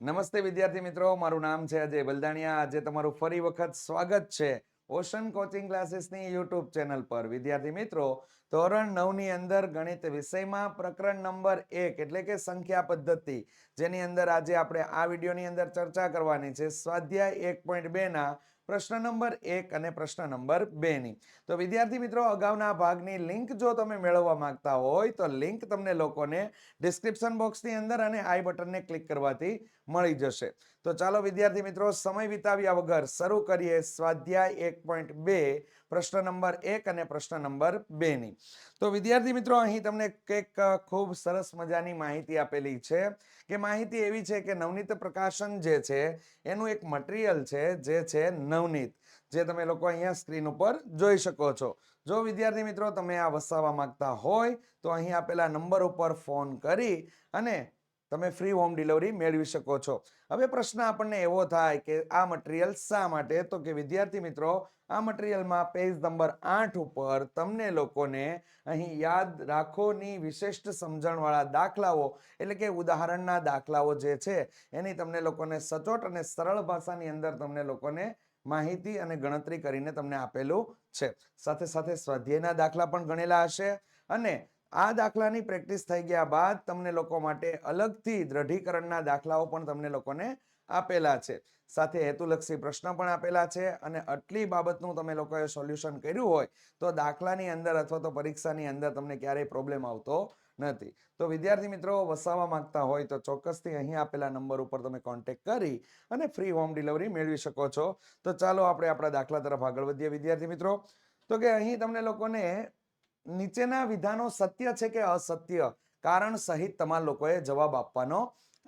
નમસ્તે વિદ્યાર્થી મિત્રો, મારું નામ છે અજય બલદાણિયા. આજે તમારું ફરી વખત સ્વાગત છે ઓશન કોચિંગ ક્લાસીસની યુટ્યુબ ચેનલ પર. વિદ્યાર્થી મિત્રો ધોરણ નવની અંદર ગણિત વિષયમાં પ્રકરણ નંબર એક એટલે કે સંખ્યા પદ્ધતિ, જેની અંદર આજે આપણે આ વિડીયોની અંદર ચર્ચા કરવાની છે. સ્વાધ્યાય એક પોઈન્ટ બેના પ્રશ્ન નંબર એક અને પ્રશ્ન નંબર બે ની. તો વિદ્યાર્થી મિત્રો, અગાઉના ભાગની લિંક જો તમે મેળવવા માંગતા હોય, તો લિંક તમને લોકોને ડિસ્ક્રિપ્શન બોક્સની અંદર અને આઈ બટનને ક્લિક કરવાથી મળી જશે. તો ચાલો વિદ્યાર્થી મિત્રો, સમય વિતાવ્યા વગર શરૂ કરીએ સ્વાધ્યાય એક પોઈન્ટ બે, પ્રશ્ન નંબર એક અને પ્રશ્ન નંબર બે ની. તો વિદ્યાર્થી મિત્રો, અહીં તમને કંઈક ખૂબ સરસ મજાની માહિતી આપેલી છે કે માહિતી એવી છે કે નવનીત પ્રકાશન જે છે, એનું એક મટીરિયલ છે જે છે નવનીત, જે તમે લોકો અહીંયા સ્ક્રીન ઉપર જોઈ શકો છો. જો વિદ્યાર્થી મિત્રો, તમે આ વસાવવા માંગતા હોય તો અહીં આપેલા નંબર ઉપર ફોન કરી અને તમે ફ્રી હોમ ડિલિવરી મેળવી શકો છો. હવે પ્રશ્ન આપણને એવો થાય કે આ મટીરિયલ શા માટે? તો કે વિદ્યાર્થી મિત્રો, આ મટીરિયલમાં પેજ નંબર આઠ ઉપર તમને લોકોને અહીં યાદ રાખોની વિશિષ્ટ સમજણવાળા દાખલાઓ, એટલે કે ઉદાહરણના દાખલાઓ જે છે, એની તમને લોકોને સચોટ અને સરળ ભાષાની અંદર તમને લોકોને માહિતી અને ગણતરી કરીને તમને આપેલું છે. સાથે સાથે સ્વાધ્યાયના દાખલા પણ ગણેલા હશે અને આ દાખલાની પ્રેક્ટિસ થઈ ગયા બાદ તમને લોકો માટે અલગથી દ્રઢીકરણના દાખલાઓ પણ તમને લોકોને આપેલા છે. સાથે હેતુલક્ષી પ્રશ્ન પણ આપેલા છે અને આટલી બાબતનું તમે લોકોએ સોલ્યુશન કર્યું હોય તો દાખલાની અંદર અથવા તો પરીક્ષાની અંદર તમને ક્યારેય પ્રોબ્લેમ આવતો નથી. તો વિદ્યાર્થી મિત્રો, વસાવા માંગતા હોય તો ચોક્કસથી અહીં આપેલા નંબર ઉપર તમે કોન્ટેક કરી અને ફ્રી હોમ ડિલિવરી મેળવી શકો છો. તો ચાલો આપણે આપણા દાખલા તરફ આગળ વધીએ વિદ્યાર્થી મિત્રો. તો કે અહીં તમને લોકોને નીચેના વિધાનો સત્ય છે કે અસત્ય? કારણ સહિત તમારા લોકોએ જવાબ આપવાનો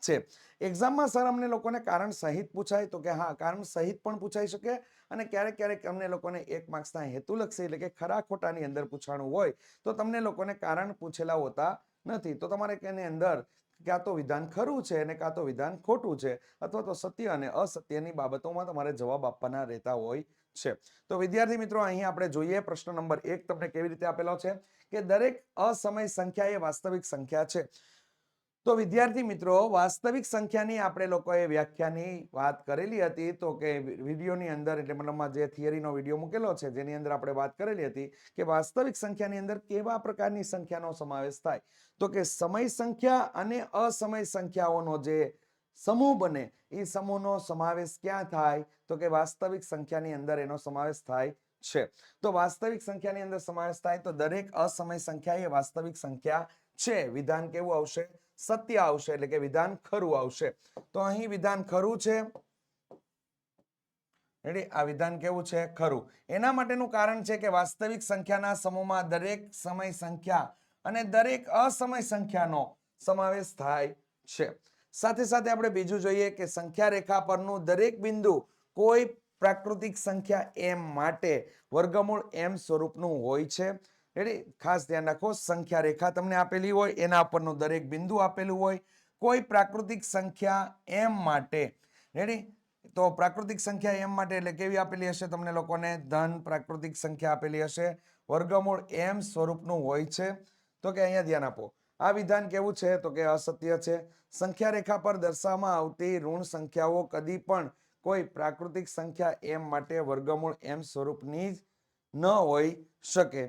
છે. એક્ઝામમાં સર અમને લોકોને કારણ સહિત પૂછાય તો કે હા, કારણ સહિત પણ પૂછાઈ શકે અને ક્યારેક ક્યારેક અમને લોકોને એક માર્ક્સના હેતુલક્ષી એટલે કે ખરા ખોટાની અંદર પૂછાણું હોય તો તમને લોકોને કારણ પૂછેલા હોતા નથી. તો તમારે એની અંદર ક્યાં તો વિધાન ખરું છે અને કાં તો વિધાન ખોટું છે અથવા તો સત્ય અને અસત્યની બાબતોમાં તમારે જવાબ આપવાના રહેતા હોય છે. તો વિદ્યાર્થી મિત્રો, અહીં આપણે જોઈએ પ્રશ્ન નંબર એક તમને કેવી રીતે આપેલો છે કે દરેક અસમય સંખ્યા એ વાસ્તવિક સંખ્યા છે. તો વિદ્યાર્થી મિત્રો, વાસ્તવિક સંખ્યાની આપણે લોકોએ વ્યાખ્યાની વાત કરેલી હતી તો કે વિડીયોની અંદર એટલે મતલબમાં જે થિયરીનો વીડિયો મૂકેલો છે જેની અંદર આપણે વાત કરેલી હતી કે વાસ્તવિક સંખ્યાની અંદર કેવા પ્રકારની સંખ્યાનો સમાવેશ થાય. તો કે સમય સંખ્યા અને અસમય સંખ્યાઓનો જે સમૂહ બને. એ સમૂહનો સમાવેશ ક્યાં થાય? તો કે વાસ્તવિક સંખ્યાની અંદર એનો સમાવેશ થાય છે. તો વાસ્તવિક સંખ્યાની અંદર સમાવેશ થાય તો દરેક અસમય સંખ્યા એ વાસ્તવિક સંખ્યા છે. વિધાન કેવું આવશે? સત્ય આવશે એટલે કે વિધાન ખરું આવશે. તો અહીં વિધાન ખરું છે? રેડી? આ વિધાન કેવું છે? ખરું. એના માટેનું કારણ છે કે વાસ્તવિક સંખ્યાના સમૂહમાં દરેક સમય સંખ્યા અને દરેક અસમય સંખ્યાનો સમાવેશ થાય છે. સાથે સાથે આપણે બીજું જોઈએ કે સંખ્યા રેખા પરનું દરેક બિંદુ કોઈ પ્રાકૃતિક સંખ્યા એમ માટે વર્ગમૂળ એમ સ્વરૂપનું હોય છે. રેડી ખાસ ધ્યાન રાખો સંખ્યા રેખા તમને આપેલી હોય, એના પરનું દરેક બિંદુ આપેલું હોય. કોઈ પ્રાકૃતિક સંખ્યા એમ માટે રેડી તો પ્રાકૃતિક સંખ્યા એમ માટે એટલે કેવી આપેલી હશે? તમને લોકોને ધન પ્રાકૃતિક સંખ્યા આપેલી હશે. વર્ગમૂળ એમ સ્વરૂપનું હોય છે. તો કે અહીંયા ધ્યાન આપો. આ વિધાન કેવું છે? તો કે અસત્ય છે. સંખ્યા રેખા પર દર્શાવવામાં આવતી ઋણ સંખ્યાઓ કદી પણ કોઈ પ્રાકૃતિક સંખ્યા એમ માટે વર્ગમૂળ એમ સ્વરૂપની જ ન હોઈ શકે.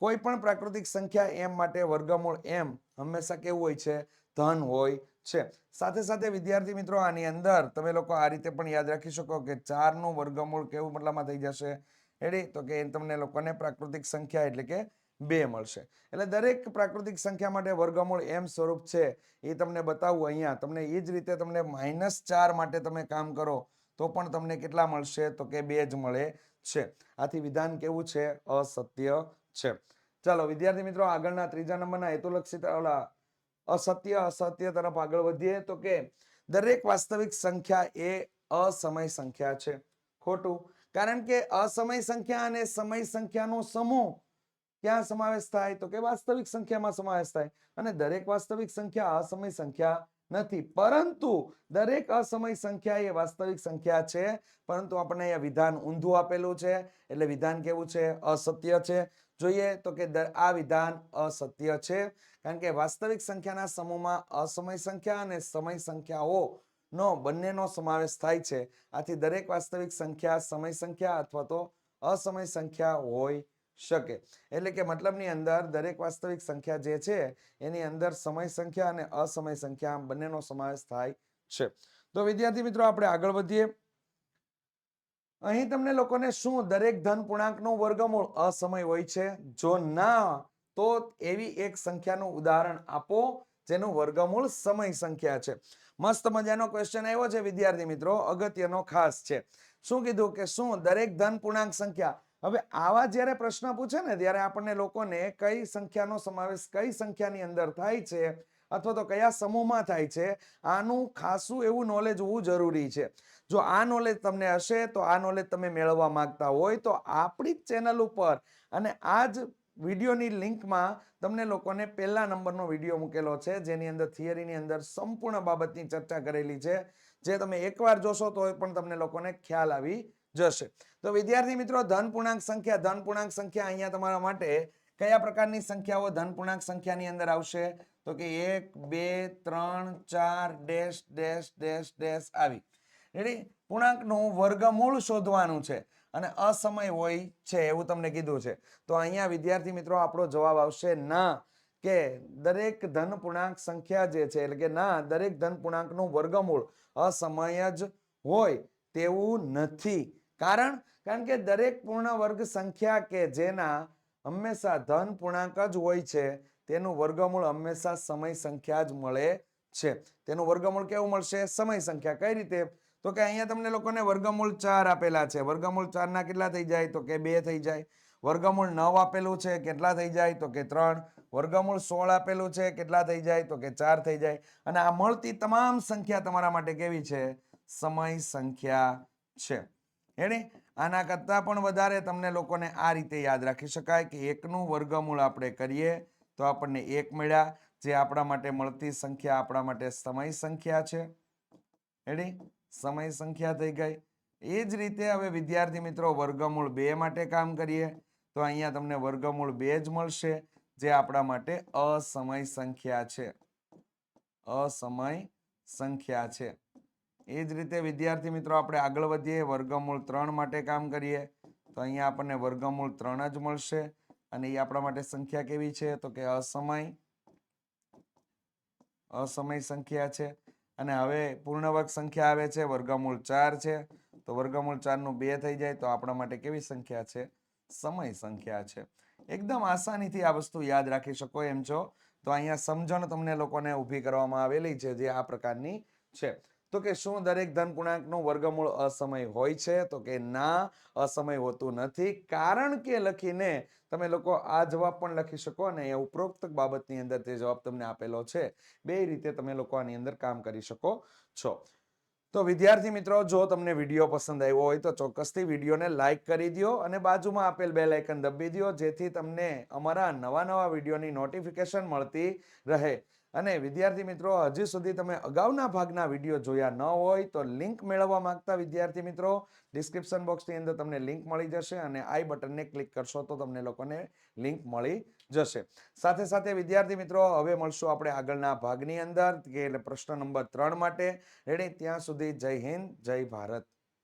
કોઈ પણ પ્રાકૃતિક સંખ્યા એમ માટે વર્ગમૂળ એમ હંમેશા કેવું હોય છે? ધન હોય છે. સાથે સાથે વિદ્યાર્થી મિત્રો, આની અંદર તમે લોકો આ રીતે પણ યાદ રાખી શકો કે ચારનું વર્ગમૂળ કેવું મતલબમાં થઈ જશે? રેડી તો કે તમને લોકોને પ્રાકૃતિક સંખ્યા એટલે કે બે મળશે. એટલે દરેક પ્રાકૃતિક સંખ્યા માટે વર્ગમૂળ એમ સ્વરૂપ છે એ તમને બતાવું અહીંયા. તમને એ જ રીતે તમને માઇનસ ચાર માટે તમે કામ કરો તો પણ તમને કેટલા મળશે? તો કે બે જ મળે છે. આથી વિધાન કેવું છે? અસત્ય છે. ચાલો, વિદ્યાર્થી મિત્રો, આગળના ત્રીજા નંબરના હેતુલક્ષી ઓલા અસત્ય અસત્ય તરફ આગળ વધીએ. તો કે દરેક વાસ્તવિક સંખ્યા એ અસમય સંખ્યા છે. ખોટું. કારણ કે અસમય સંખ્યા અને સમય સંખ્યાનો સમૂહ ક્યાં સમાવેશ થાય? તો કે વાસ્તવિક સંખ્યામાં સમાવેશ થાય. અને દરેક વાસ્તવિક સંખ્યા અસમય સંખ્યા નથી. પરંતુ દરેક અસમય સંખ્યા એ વાસ્તવિક સંખ્યા છે. પરંતુ આપણે અહીંયા વિધાન ઊંધું આપેલું છે. એટલે વિધાન કેવું છે? અસત્ય છે. જોઈએ તો કે આ વિધાન અસત્ય છે. કારણ કે વાસ્તવિક સંખ્યાના સમૂહમાં અસમય સંખ્યા અને સમય સંખ્યાઓ નો, બંનેનો સમાવેશ થાય છે. આથી દરેક વાસ્તવિક સંખ્યા સમય સંખ્યા અથવા તો અસમય સંખ્યા હોઈ શકે. એટલે કે મતલબની અંદર દરેક વાસ્તવિક સંખ્યા જે છે, એની અંદર સમય સંખ્યા અને અસમય સંખ્યા બંનેનો સમાવેશ થાય છે. તો વિદ્યાર્થી મિત્રો, આપણે આગળ વધીએ. અહીં તમને લોકોને શું, દરેક ધન પૂર્ણાંકનું વર્ગમૂળ અસમય હોય છે? જો ના, તો એવી એક સંખ્યાનું ઉદાહરણ આપો, જેનું વર્ગમૂળ સમય સંખ્યા છે. મસ્ત મજાનો ક્વેશ્ચન આવ્યો છે વિદ્યાર્થી મિત્રો, અગત્યનો ખાસ છે. શું કીધું કે શું, દરેક ધન પૂર્ણાંક સંખ્યા હવે આવા જ્યારે પ્રશ્ન પૂછે ને, ત્યારે આપણને લોકોને કઈ સંખ્યાનો સમાવેશ, કઈ સંખ્યાની અંદર થાય છે અથવા તો કયા સમૂહમાં થાય છે, આનું ખાસું એવું નોલેજ હોવું જરૂરી છે. જો આ નોલેજ તમને હશે, તો આ નોલેજ તમે મેળવવા માંગતા હોય, તો આપણી જ ચેનલ ઉપર અને આ જ વિડીયોની લિંકમાં તમને લોકોને પહેલા નંબરનો વીડિયો મૂકેલો છે, જેની અંદર થિયરીની અંદર સંપૂર્ણ બાબતની ચર્ચા કરેલી છે. જે તમે એકવાર જોશો તો પણ તમને લોકોને ખ્યાલ આવી જશે. તો વિદ્યાર્થી મિત્રો, ધન પૂર્ણાંક સંખ્યા, ધન પૂર્ણાંક સંખ્યા અહીંયા તમારા માટે કયા પ્રકારની સંખ્યાઓ ધન પૂર્ણાંક સંખ્યાની અંદર આવશે? તો કે એક, બે, ત્રણ, ચાર, ડેશ ડેશ ડેશ ડેશ આવી. રેડી પૂર્ણાંકનું વર્ગમૂળ શોધવાનું છે અને અસમય હોય છે એવું તમને કીધું છે. તો અહીંયા વિદ્યાર્થી મિત્રો, આપણો જવાબ આવશે ના, કે દરેક ધન પૂર્ણાંક સંખ્યા જે છે, એટલે કે ના, દરેક ધન પૂર્ણાંકનું વર્ગમૂળ અસમય જ હોય તેવું નથી. કારણ કારણ કે દરેક પૂર્ણ વર્ગ સંખ્યા કે જેના હંમેશા ધન પૂર્ણાંક જ હોય છે, તેનું વર્ગમૂળ હંમેશા સમય સંખ્યા જ મળે છે. તેનું વર્ગમૂળ કેવું મળશે? સમય સંખ્યા. કઈ રીતે? તો કે અહીંયા તમને લોકોને વર્ગમૂળ ચાર આપેલા છે. વર્ગમૂળ ચાર ના કેટલા થઈ જાય? તો કે બે થઈ જાય. વર્ગમૂળ નવ આપેલું છે, કેટલા થઈ જાય? તો કે ત્રણ. વર્ગમૂળ સોળ આપેલું છે, કેટલા થઈ જાય? તો કે ચાર થઈ જાય. અને આ મળતી તમામ સંખ્યા તમારા માટે કેવી છે? સમય સંખ્યા છે. હેડી? આના કરતાં પણ વધારે તમને લોકોને આ રીતે યાદ રાખી શકાય કે એકનું વર્ગમૂળ આપણે કરીએ તો આપણને એક મળ્યા, જે આપણા માટે મળતી સંખ્યા આપણા માટે સમય સંખ્યા છે. હેડી? સમય સંખ્યા થઈ ગઈ. એ જ રીતે હવે વિદ્યાર્થી મિત્રો વર્ગમૂળ બે માટે કામ કરીએ તો અહીંયા તમને વર્ગમૂળ બે જ મળશે, જે આપણા માટે અસમય સંખ્યા છે. અસમય સંખ્યા છે. એ જ રીતે વિદ્યાર્થી મિત્રો આપણે આગળ વધીએ, વર્ગમૂળ ત્રણ માટે કામ કરીએ, તો અહીંયા આપણને વર્ગમૂળ ત્રણ જ મળશે. અને એ આપણા માટે સંખ્યા કેવી છે? તો કે અસમય અસમય સંખ્યા છે. અને હવે પૂર્ણવર્ગ સંખ્યા આવે છે, વર્ગમૂળ ચાર છે. તો વર્ગમૂળ ચારનું બે થઈ જાય, તો આપણા માટે કેવી સંખ્યા છે? સમય સંખ્યા છે. એકદમ આસાનીથી આ વસ્તુ યાદ રાખી શકો એમ છો. તો અહીંયા સમજણ તમને લોકોને ઊભી કરવામાં આવેલી છે, જે આ પ્રકારની છે. તો કે શું દરેક ધન પૂર્ણાંકનું વર્ગમૂળ અસમય હોય છે? તો કે ના, અસમય હોતું નથી. કારણ કે લખીને તમે લોકો આ જવાબ પણ લખી શકો અને એ ઉપરોક્ત બાબતની અંદર તે જવાબ તમને આપેલો છે, બે રીતે તમે લોકો આની અંદર કામ કરી શકો છો. તો વિદ્યાર્થી મિત્રો, જો તમને વીડિયો પસંદ આવ્યો હોય તો ચોક્કસથી વિડીયોને લાઈક કરી દો અને બાજુમાં આપેલ બે લાઇકન દબી દો જેથી તમને અમારા નવા નવા વિડીયોની નોટિફિકેશન મળતી રહે. અને વિદ્યાર્થી મિત્રો, હજી સુધી તમે અગાઉના ભાગના વીડિયો જોયા ન હોય તો લિંક મેળવવા માંગતા વિદ્યાર્થી મિત્રો, ડિસ્ક્રિપ્શન બોક્સની અંદર તમને લિંક મળી જશે અને આઈ બટનને ક્લિક કરશો તો તમને લોકોને લિંક મળી જશે. સાથે સાથે વિદ્યાર્થી મિત્રો, હવે મળશું આપણે આગળના ભાગની અંદર, કે એટલે પ્રશ્ન નંબર ત્રણ માટે. રેડી? ત્યાં સુધી જય હિન્દ, જય ભારત.